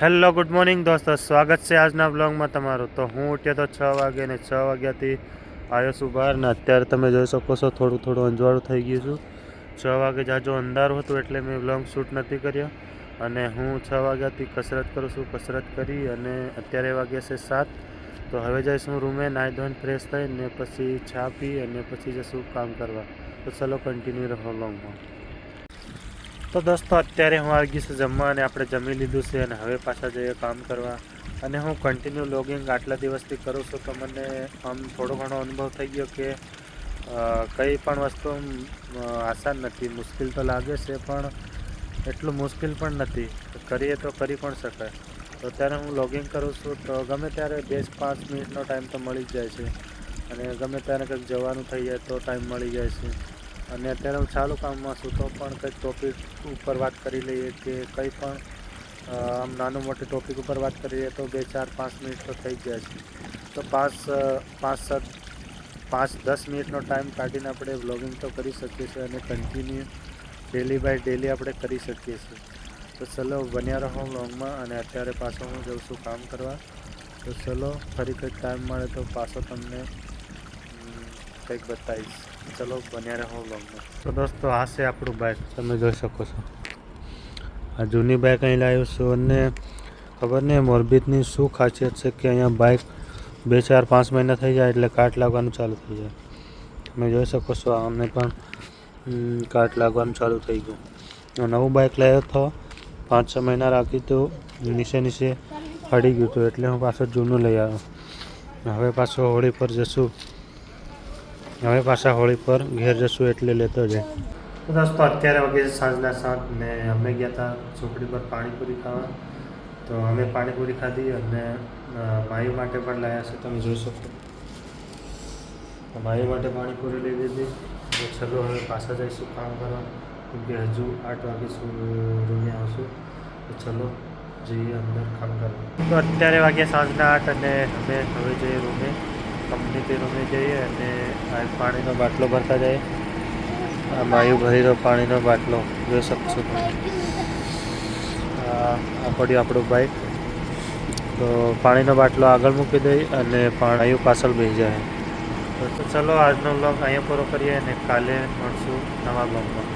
Hello, good morning દોસ્તો. સ્વાગત છે આજના બ્લોગમાં તમારું. તો હું ઉઠ્યો તો છ વાગે ને છ વાગ્યાથી આવ્યો છું બહાર ને અત્યારે તમે જોઈ શકો છો, થોડું થોડું અંજવાળું થઈ ગયું છું. છ વાગે જાજો અંધારું હતું એટલે મેં બ્લોગ શૂટ નથી કર્યો. અને હું છ વાગ્યાથી કસરત કરું છું, કસરત કરી અને અત્યારે વાગ્યા છે સાત. તો હવે જઈશું રૂમે, નાહી ધોઈને ફ્રેશ થઈને, પછી છા પી અને પછી જશું કામ કરવા. તો ચલો કન્ટિન્યુ રહો બ્લોગમાં તો દોસ્તો, અત્યારે હું આવી છું જમવા અને આપણે જમી લીધું છે અને હવે પાછા જઈએ કામ કરવા. અને હું કન્ટિન્યુ લોગિંગ આટલા દિવસથી કરું છું તો મને આમ થોડો ઘણો અનુભવ થઈ ગયો કે કંઈ પણ વસ્તુ આસાન નથી. મુશ્કેલ તો લાગે છે પણ એટલું મુશ્કેલ પણ નથી. કરીએ તો કરી પણ શકાય. તો અત્યારે હું લોગિંગ કરું છું તો ગમે ત્યારે બે પાંચ મિનિટનો ટાઈમ તો મળી જ જાય છે. અને ગમે ત્યારે કંઈક જવાનું થઈ જાય તો ટાઈમ મળી જાય છે. અને અત્યારે હું ચાલુ કામમાં છું, તો પણ કંઈક ટોપિક ઉપર વાત કરી લઈએ કે કંઈ પણ આમ નાનું મોટું ટોપિક ઉપર વાત કરીએ તો બે, ચાર, પાંચ મિનિટ તો થઈ જાય છે. તો પાંચ પાંચ, સાત, પાંચ, દસ મિનિટનો ટાઈમ કાઢીને આપણે વ્લોગિંગ તો કરી શકીએ છીએ અને કન્ટિન્યુ ડેલી બાય ડેલી આપણે કરી શકીએ છીએ. તો ચલો, બન્યા રહો વ્લોગમાં અને અત્યારે પાછો હું જઉં છું કામ કરવા. તો ચલો, ફરી કંઈક ટાઈમ મળે તો પાછો તમને કંઈક બતાવીશ. ચલો, બન્યા રહો વ્લોગમાં તો દોસ્તો, આ છે આપણું બાઇક તમે જોઈ શકો છો. આ જૂની બાઇક અહીં લાવ્યો છું અને ખબર નહીં મોરબીની શું ખાસિયત છે કે અહીંયા બાઇક બે ચાર પાંચ મહિના થઈ જાય એટલે કાટ લાગવાનું ચાલુ થઈ જાય. તમે જોઈ શકો છો અમને પણ કાટ લાગવાનું ચાલુ થઈ ગયું. નવું બાઇક લાવ્યો હતો પાંચ છ મહિના રાખ્યું તો નીચે નીચે ફરી ગયું હતું એટલે હું પાછો જૂનું લઈ આવ્યો. હવે પાછો હોળી પર જશું. હવે પાછા હોળી પર ઘેર જશું એટલે લેતો જાય. તો દોસ્તો, અત્યારે વાગે છે સાંજના સાત ને અમે ગયા હતા ચોકડી પર પાણીપુરી ખાવા. તો અમે પાણીપુરી ખાધી અને માયુ માટે પણ લાવ્યા છે, તમે જોઈ શકો. તો માઈ માટે પાણીપુરી લઈ લીધી. તો ચલો હવે પાછા જઈશું કામ કરવા, કેમ કે હજુ આઠ વાગે રૂમે આવશું. તો ચલો જઈએ અંદર કામ કરવા. તો અત્યારે વાગ્યા સાંજના આઠ અને અમે હવે જઈએ રૂમે. કંપનીથી રૂમે જઈએ અને પાણીનો બાટલો ભરતા જાય. આ માયુ ભરીનો પાણીનો બાટલો, જોઈ શકશો તમે. આ પડ્યું આપણું બાઇક તો પાણીનો બાટલો આગળ મૂકી દઈ અને પાણી પાછળ બેસી જાય. તો ચલો આજનો બ્લોગ અહીંયા પૂરો કરીએ અને કાલે મળશું નવા બ્લોગમાં